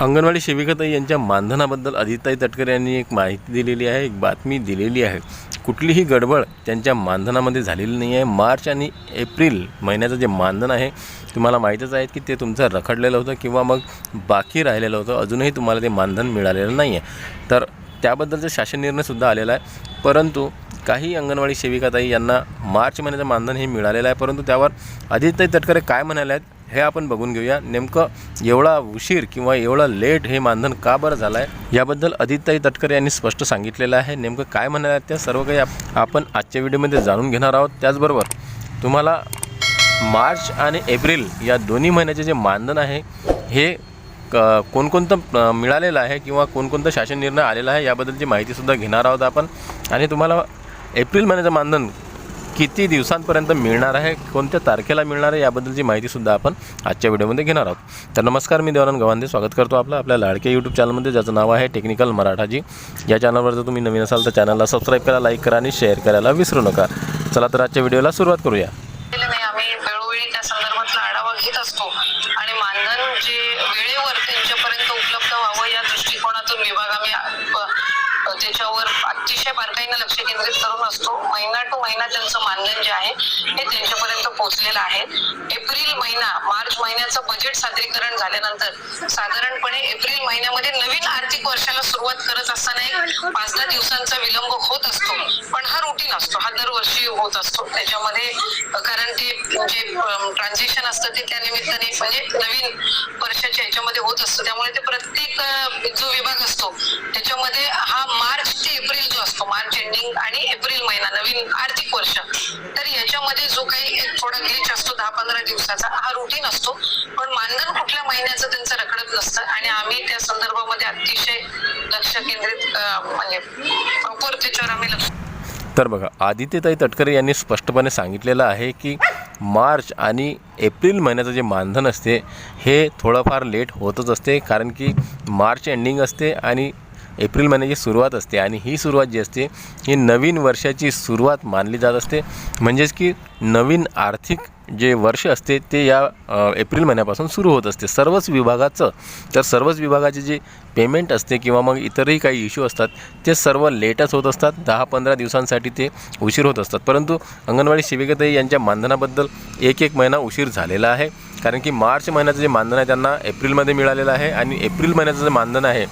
अंगणवाडी सेविकाताई यांच्या मानधनाबद्दल अदिताई तटकरे यांनी एक माहिती दिलेली आहे एक बातमी दिलेली आहे. कुठलीही गडबड त्यांच्या मानधनामध्ये झालेली नाही आहे. मार्च आणि एप्रिल महिन्याचं जे मानधन आहे तुम्हाला माहीतच आहे की ते तुमचं रखडलेलं होतं किंवा मग बाकी राहिलेलं होतं. अजूनही तुम्हाला ते मानधन मिळालेलं नाही आहे. तर त्याबद्दलचा शासन निर्णयसुद्धा आलेला आहे. परंतु काही अंगणवाडी सेविकाताई यांना मार्च महिन्याचं मानधन हे मिळालेलं आहे. परंतु त्यावर आदित्यताई तटकरे काय म्हणाले आहेत हे आपण बघून घेऊया. नेमकं एवढा उशीर किंवा एवढा लेट हे मानधन का बरं झालं आहे याबद्दल आदित्यताई तटकरे यांनी स्पष्ट सांगितलेलं आहे. नेमकं काय म्हणायला त्या सर्व काही आपण आजच्या व्हिडिओमध्ये जाणून घेणार आहोत. त्याचबरोबर तुम्हाला मार्च आणि एप्रिल या दोन्ही महिन्याचे जे मानधन आहे हे क कोणकोणतं मिळालेलं आहे किंवा कोणकोणतं शासन निर्णय आलेला आहे याबद्दलची माहितीसुद्धा घेणार आहोत आपण. आणि तुम्हाला एप्रिल महिन्याचं मानधन किती दिवसांपर्यंत मिळणार आहे कोणत्या तारखेला मिळणार आहे याबद्दलची माहितीसुद्धा आपण आजच्या व्हिडिओमध्ये घेणार आहोत. तर नमस्कार मी देवानंद गवांदे स्वागत करतो आपलं आपल्या लाडक्या यूट्यूब चॅनलमध्ये ज्याचं नाव आहे टेक्निकल मराठाजी. या चॅनलवर जर तुम्ही नवीन असाल तर चॅनलला सबस्क्राईब करा लाईक करा आणि शेअर करायला विसरू नका. चला तर आजच्या व्हिडिओला सुरुवात करूया. अतिशय बारकाईनं लक्ष केंद्रित करून असतो. महिना टू महिना त्यांचं मानधन जे आहे हे त्यांच्यापर्यंत पोहोचलेलं आहे. एप्रिल महिना मार्च महिन्याचं बजेट सादरीकरण झाल्यानंतर साधारणपणे एप्रिल महिन्यामध्ये नवीन आर्थिक वर्षाला सुरुवात करत असताना एक पाच दहा दिवसांचा विलंब होत असतो. पण हा रुटीन असतो. हा दरवर्षी होत असतो. त्याच्यामध्ये कारण ते जे ट्रान्झॅक्शन असतं ते त्या निमित्ताने म्हणजे नवीन वर्षाच्या ह्याच्यामध्ये होत असतं. त्यामुळे ते प्रत्येक जो विभाग असतो त्याच्यामध्ये हा मार्च एंडिंग आणि एप्रिल महिना नवीन आर्थिक वर्ष. तर याच्यामध्ये जो काही एक थोडा ग्लिच असतो दहा पंधरा दिवसाचा हा रुटीन असतो. पण मानधन कुठल्या महिन्याचं त्यांचं रखडत नसतं आणि आम्ही त्या संदर्भामध्ये अतिशय लक्ष केंद्रित म्हणजे प्रॉपर त्याच्यावर आम्ही लक्ष तर बघा आदित्यताई तटकरे यांनी स्पष्टपणे सांगितलेलं आहे की मार्च आणि एप्रिल महिन्याचं जे मानधन असते हे थोडंफार लेट होतच असते कारण की मार्च एंडिंग असते आणि एप्रिल महिन्याची सुरुवात असते आणि ही सुरुवात जी असते ही नवीन वर्षाची सुरुवात मानली जात असते. म्हणजेच की नवीन आर्थिक जे वर्ष असते ते या एप्रिल महिन्यापासून सुरू होत असते. सर्वच विभागाचं तर सर्वच विभागाचे जे पेमेंट असते किंवा मग इतरही काही इश्यू असतात ते सर्व लेटच होत असतात. दहा पंधरा दिवसांसाठी ते उशीर होत असतात. परंतु अंगणवाडी सेविकाताई यांच्या मानधनाबद्दल एक एक महिना उशीर झालेला आहे. कारण की मार्च महिन्याचं जे मानधन आहे त्यांना एप्रिलमध्ये मिळालेलं आहे आणि एप्रिल महिन्याचं जे मानधन आहे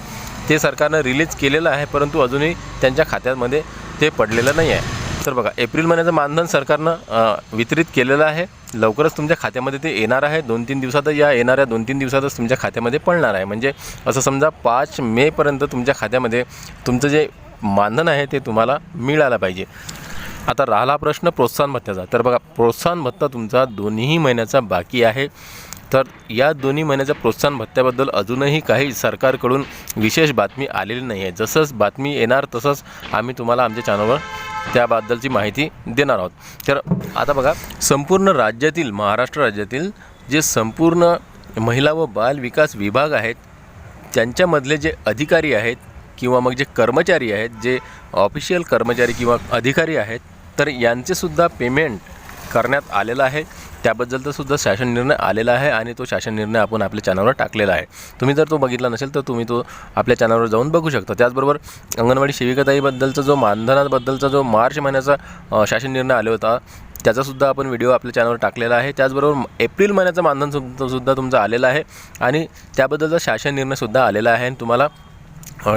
ते सरकारनं रिलीज केलेलं आहे परंतु अजूनही त्यांच्या खात्यामध्ये ते पडलेलं नाही आहे. तर बघा एप्रिल महिन्याचं मानधन सरकारनं वितरित केलेलं आहे. लवकरच तुमच्या खात्यामध्ये ते येणार आहे. दोन तीन दिवसातच या येणाऱ्या दोन तीन दिवसातच तुमच्या खात्यामध्ये पडणार आहे. म्हणजे असं समजा पाच मेपर्यंत तुमच्या खात्यामध्ये तुमचं जे मानधन आहे ते तुम्हाला मिळालं पाहिजे. आता राहिला प्रश्न प्रोत्साहन भत्त्याचा. तर बघा प्रोत्साहन भत्ता तुमचा दोन्ही महिन्याचा बाकी आहे. तर या दोन्ही महिन्याच्या प्रोत्साहन भत्त्याबद्दल अजूनही काही सरकारकडून विशेष बातमी आलेली नाही आहे. जसंच बातमी येणार तसंच आम्ही तुम्हाला आमच्या चॅनलवर त्याबद्दलची माहिती देणार आहोत. तर आता बघा संपूर्ण राज्यातील महाराष्ट्र राज्यातील जे संपूर्ण महिला व बाल विकास विभाग आहेत त्यांच्यामधले जे अधिकारी आहेत किंवा मग जे कर्मचारी आहेत जे ऑफिशियल कर्मचारी किंवा अधिकारी आहेत तर यांचेसुद्धा पेमेंट करण्यात आलेलं आहे. त्याबद्दलचा सुद्धा शासन निर्णय आलेला आहे आणि तो शासन निर्णय आपण आपल्या चॅनलवर टाकलेला आहे. तुम्ही जर तो बघितला नसेल तर तुम्ही तो आपल्या चॅनलवर जाऊन बघू शकता. त्याचबरोबर अंगणवाडी सेविकाताईबद्दलचा जो मानधनाबद्दलचा जो मार्च महिन्याचा शासन निर्णय आला होता त्याचासुद्धा आपण व्हिडिओ आपल्या चॅनलवर टाकलेला आहे. त्याचबरोबर एप्रिल महिन्याचं मानधन सुद्धा सुद्धा तुमचं आलेलं आहे आणि त्याबद्दलचा शासन निर्णयसुद्धा आलेला आहे आणि तुम्हाला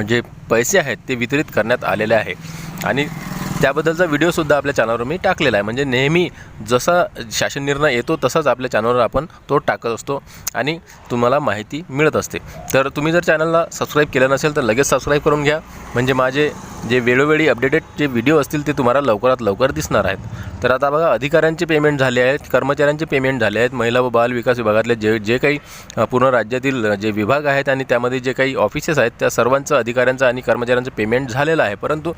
जे पैसे आहेत ते वितरित करण्यात आलेले आहे. आणि त्याबद्दलचा व्हिडिओसुद्धा आपल्या चॅनलवर मी टाकलेला आहे. म्हणजे नेहमी जसा शासन निर्णय येतो तसाच आपल्या चॅनलवर आपण तो टाकत असतो आणि तुम्हाला माहिती मिळत असते. तर तुम्ही जर चॅनलला सबस्क्राईब केलं नसेल तर लगेच सबस्क्राईब करून घ्या. म्हणजे माझे जे वेळोवेळी अपडेटेड जे व्हिडिओ असतील ते तुम्हाला लवकरात लवकर दिसणार आहेत. तर आता बघा अधिकाऱ्यांचे पेमेंट झाले आहेत कर्मचाऱ्यांचे पेमेंट झाले आहेत. महिला व बाल विकास विभागातले जे जे काही पूर्ण राज्यातील जे विभाग आहेत आणि त्यामध्ये जे काही ऑफिसेस आहेत त्या सर्वांचं अधिकाऱ्यांचं आणि कर्मचाऱ्यांचं पेमेंट झालेलं आहे. परंतु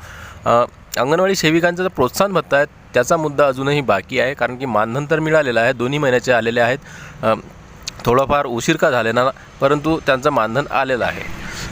अंगणवाडी सेविकांचा जो प्रोत्साहन भत्ता आहे त्याचा मुद्दा अजूनही बाकी आहे कारण की मानधन तर मिळालेलं आहे. दोन्ही महिन्याचे आलेले आहेत. थोडंफार थोडाफार उशीर का झाले ना परंतु त्यांचं मानधन आलेलं आहे.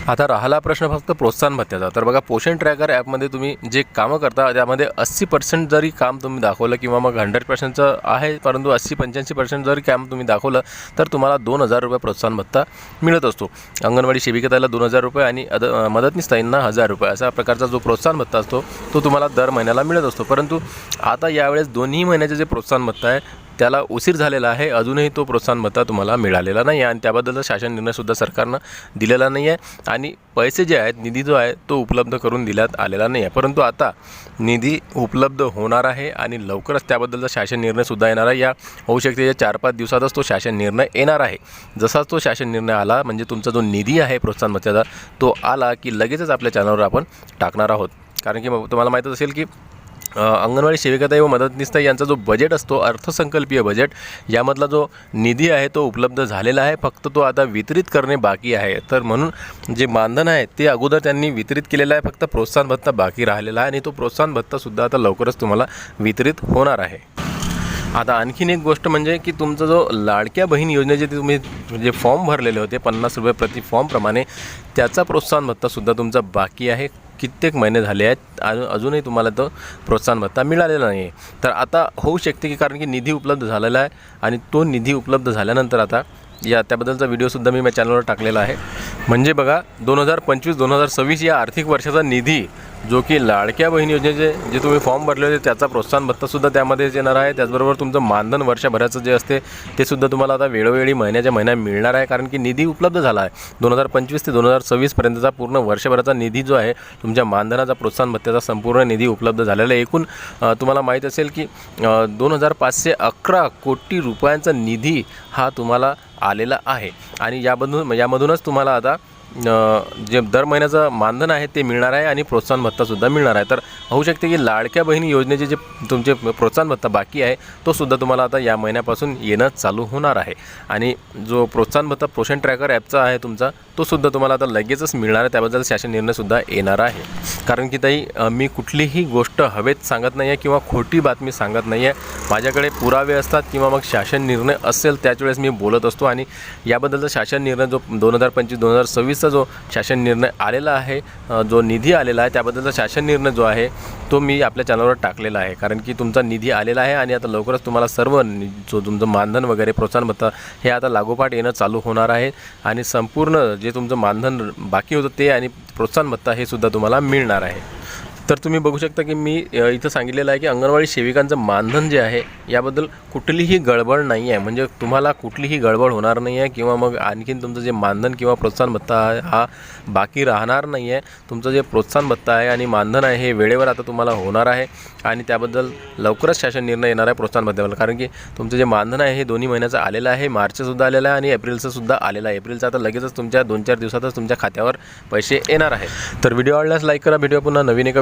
आता राहिला प्रश्न फक्त प्रोत्साहन भत्त्याचा. तर बघा पोषण ट्रॅकर ॲपमध्ये तुम्ही जे कामं करता त्यामध्ये अस्सी पर्सेंट जरी काम तुम्ही दाखवलं किंवा मग हंड्रेड पर्सेंटचं आहे परंतु अस्सी पंच्याऐंशी पर्सेंट जरी काम तुम्ही दाखवलं तर तुम्हाला दोन हजार रुपये प्रोत्साहन भत्ता मिळत असतो. अंगणवाडी सेविकेताला दोन हजार रुपये आणि अद मदतनीस ताईंना हजार रुपये. अशा प्रकारचा जो प्रोत्साहन भत्ता असतो तो तुम्हाला दर महिन्याला मिळत असतो. परंतु आता यावेळेस दोन्ही महिन्याचे जे प्रोत्साहन भत्ता आहे त्याला उशीर झालेला आहे. अजूनही तो प्रोत्साहन भत्ता तुम्हाला मिळालेला नाही आहे आणि त्याबद्दलचा शासन निर्णयसुद्धा सरकारनं दिलेला नाही आहे. आणि पैसे जे आहेत निधी जो आहे तो उपलब्ध करून दिल्यात आलेला नाही आहे. परंतु आता निधी उपलब्ध होणार आहे आणि लवकरच त्याबद्दलचा शासन निर्णयसुद्धा येणार आहे. या होऊ शकते या चार पाच दिवसातच तो शासन निर्णय येणार आहे. जसाच तो शासन निर्णय आला म्हणजे तुमचा जो निधी आहे प्रोत्साहन भत्त्याचा तो आला की लगेचच आपल्या चॅनलवर आपण टाकणार आहोत. कारण की मग तुम्हाला माहीतच असेल की अंगणवाडी सेविकाताई व मदतनीसताई यांचा जो बजेट असतो अर्थसंकल्पीय बजेट यामधला जो निधी आहे तो उपलब्ध झालेला आहे. फक्त तो आता वितरित करणे बाकी आहे. तर म्हणून जे मानधन आहे ते अगोदर त्यांनी वितरित केलेलं आहे. फक्त प्रोत्साहन भत्ता बाकी राहिलेला आहे आणि तो प्रोत्साहन भत्तासुद्धा आता लवकरच तुम्हाला वितरित होणार आहे. आता आणखीन एक गोष्ट म्हणजे की तुमचा जो लाडक्या बहीण योजनेचे ते तुम्ही जे फॉर्म भरलेले होते पन्नास रुपये प्रति फॉर्मप्रमाणे त्याचा प्रोत्साहन भत्तासुद्धा तुमचा बाकी आहे. कित्येक महिने झाले आहेत. अजून अजूनही तुम्हाला तो प्रोत्साहन भत्ता मिळालेला नाही आहे तर आता होऊ शकते की कारण की निधी उपलब्ध झालेला आहे आणि तो निधी उपलब्ध झाल्यानंतर आता या त्याबद्दलचा व्हिडिओसुद्धा मी माझ्या चॅनलवर टाकलेला आहे. म्हणजे बघा दोन हजार पंचवीस दोन हजार सव्वीस या आर्थिक वर्षाचा निधी जो की लाडक्या बहीण योजनेचे जे तुम्ही फॉर्म भरले होते त्याचा प्रोत्साहन भत्तासुद्धा त्यामध्येच येणार आहे. त्याचबरोबर तुमचं मानधन वर्षभराचं जे असते ते सुद्धा तुम्हाला आता वेळोवेळी महिन्याच्या महिन्या मिळणार आहे कारण की निधी उपलब्ध झाला आहे. दोन हजार पंचवीस ते दोन हजार सव्वीसपर्यंतचा पूर्ण वर्षभराचा निधी जो आहे तुमच्या मानधनाचा प्रोत्साहन भत्त्याचा संपूर्ण निधी उपलब्ध झालेला आहे. एकूण तुम्हाला माहीत असेल की दोन हजार पाचशे अकरा कोटी रुपयांचा निधी हा तुम्हाला आलेला आहे. आणि यामधून यामधूनच तुम्हाला आता जे दर महिन्याचं मानधन आहे ते मिळणार आहे आणि प्रोत्साहन भत्तासुद्धा मिळणार आहे. तर होऊ शकते की लाडक्या बहिणी योजनेचे जे तुमचे प्रोत्साहन भत्ता बाकी आहे तो सुद्धा तुम्हाला आता या महिन्यापासून येणं चालू होणार आहे. आणि जो प्रोत्साहन भत्ता पोषण ट्रॅकर ॲपचा आहे तुमचा तो सुद्धा तुम्हाला आता लगेचच मिळणार आहे. त्याबद्दल शासन निर्णयसुद्धा येणार आहे. कारण की ताई मी कुठलीही गोष्ट हवेत सांगत नाही आहे किंवा खोटी बातमी सांगत नाही आहे माझ्याकडे पुरावे असतात किंवा मग शासन निर्णय असेल त्याच वेळेस मी बोलत असतो. आणि याबद्दलचा शासन निर्णय जो दोन हजार पंचवीस दोन हजार सव्वीस सव्वीसचा जो शासन निर्णय आलेला आहे जो निधी आलेला आहे त्याबद्दलचा शासन निर्णय जो आहे तो मी आपल्या चॅनलवर टाकलेला आहे. कारण की तुमचा निधी आलेला आहे आणि आता लवकरच तुम्हाला सर्व जो तुमचं मानधन वगैरे प्रोत्साहन भत्ता हे आता लागोपाठ येणं चालू होणार आहे. आणि संपूर्ण जे तुमचं मानधन बाकी होतं ते आणि प्रोत्साहन भत्ता हे सुद्धा तुम्हाला मिळणार आहे. तर तुम्ही बघू शकता की मी इथं सांगितलेलं आहे की अंगणवाडी सेविकांचं मानधन जे आहे याबद्दल कुठलीही गडबड नाही आहे. म्हणजे तुम्हाला कुठलीही गडबड होणार नाही आहे किंवा मग आणखीन तुमचं जे मानधन किंवा प्रोत्साहन भत्ता आहे हा बाकी राहणार नाही आहे. तुमचं जे प्रोत्साहन भत्ता आहे आणि मानधन आहे हे वेळेवर आता तुम्हाला होणार आहे आणि त्याबद्दल लवकरच शासन निर्णय येणार आहे प्रोत्साहन भत्त्याबद्दल कारण की तुमचं जे मानधन आहे हे दोन्ही महिन्याचं आलेलं आहे मार्चसुद्धा आलेलं आहे आणि एप्रिलचंसुद्धा आलेलं आहे. एप्रिलचं आता लगेचच तुमच्या दोन चार दिवसातच तुमच्या खात्यावर पैसे येणार आहे तर व्हिडिओ आवडल्यास लाईक करा. व्हिडिओ पुन्हा नवीन एका